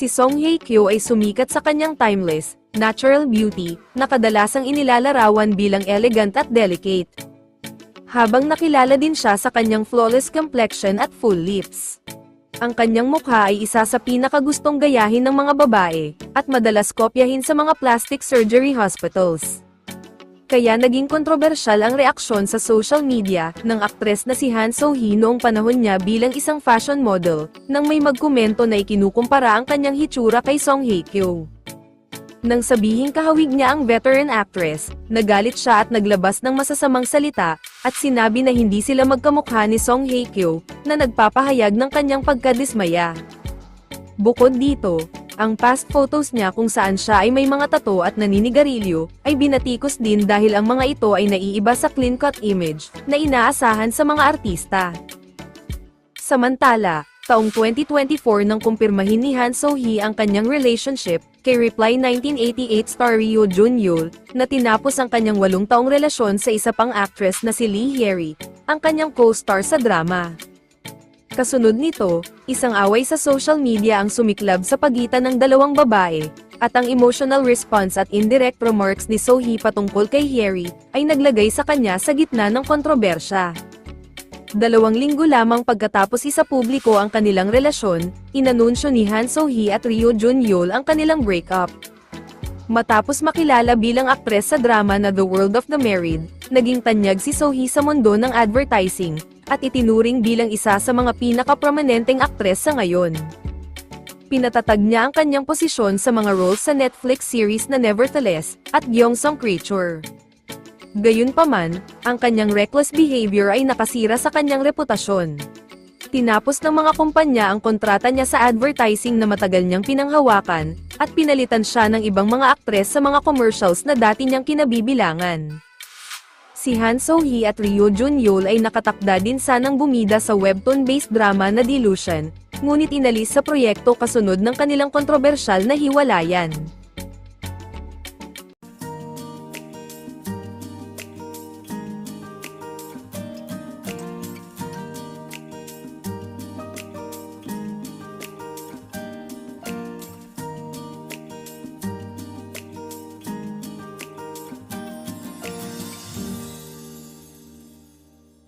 Si Song Hye Kyo ay sumikat sa kanyang timeless, natural beauty, na kadalasang inilalarawan bilang elegant at delicate. Habang nakilala din siya sa kanyang flawless complexion at full lips. Ang kanyang mukha ay isa sa pinakagustong gayahin ng mga babae, at madalas kopyahin sa mga plastic surgery hospitals. Kaya naging kontrobersyal ang reaksyon sa social media ng aktres na si Han So-hee noong panahon niya bilang isang fashion model, nang may magkomento na ikinukumpara ang kanyang hitsura kay Song Hye Kyo. Nang sabihing kahawig niya ang veteran actress, nagalit siya at naglabas ng masasamang salita, at sinabi na hindi sila magkamukha ni Song Hye Kyo, na nagpapahayag ng kanyang pagkadismaya. Bukod dito, ang past photos niya kung saan siya ay may mga tato at naninigarilyo, ay binatikos din dahil ang mga ito ay naiiba sa clean-cut image, na inaasahan sa mga artista. Samantala, taong 2024 nang kumpirmahin ni Han So-hee ang kanyang relationship, kay Reply 1988 star Ryo Jun-yeol, na tinapos ang kanyang walong taong relasyon sa isa pang actress na si Lee Hyeri, ang kanyang co-star sa drama. Kasunod nito, isang away sa social media ang sumiklab sa pagitan ng dalawang babae, at ang emotional response at indirect remarks ni Sohee patungkol kay Harry, ay naglagay sa kanya sa gitna ng kontrobersya. Dalawang linggo lamang pagkatapos isa publiko ang kanilang relasyon, inanunsyo ni Han Sohee at Ryo Jun-yeol ang kanilang breakup. Matapos makilala bilang aktres sa drama na The World of the Married, naging tanyag si Sohee sa mundo ng advertising, at itinuring bilang isa sa mga pinaka-prominenteng aktres sa ngayon. Pinatatag niya ang kanyang posisyon sa mga roles sa Netflix series na Nevertheless, at Gyeongsong Creature. Gayunpaman, ang kanyang reckless behavior ay nakasira sa kanyang reputasyon. Tinapos ng mga kumpanya ang kontrata niya sa advertising na matagal niyang pinanghawakan, at pinalitan siya ng ibang mga aktres sa mga commercials na dati niyang kinabibilangan. Si Han So-hee at Ryo Jun-yeol ay nakatakda din sanang bumida sa webtoon-based drama na Delusion, ngunit inalis sa proyekto kasunod ng kanilang kontrobersyal na hiwalayan.